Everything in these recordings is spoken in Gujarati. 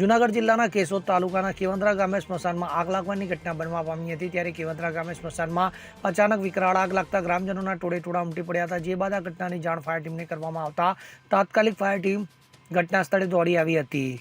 જુનાગઢ જિલ્લાના કેશોદ તાલુકાના કેવંદરા ગામે સ્મશાનમાં આગ લાગવાની ઘટના બનવા પામી હતી ત્યારે કેવંદરા ગામે સ્મશાનમાં અચાનક વિકરાળ આગ લાગતા ગ્રામજનોના ટોળે ટોળા ઉમટી પડ્યા હતા, જે બાદ આ ઘટનાની જાણ ફાયર ટીમને કરવામાં આવતા તાત્કાલિક ફાયર ટીમ ઘટના સ્થળે દોડી આવી હતી.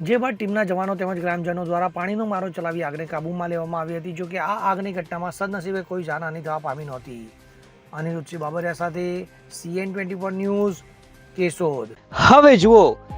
જે બાદ ટીમના જવાનો તેમજ ગ્રામજનો દ્વારા પાણીનો મારો ચલાવી આગને કાબૂમાં લેવામાં આવી હતી, જોકે આ આગની ઘટનામાં સદનસીબે કોઈ જાનહાની થવા પામી નહોતી. અનિરુદ્ધસિંહ બાબરિયા સાથે સીએન ટ્વેન્ટી ન્યૂઝ, કેશોદ. હવે જુઓ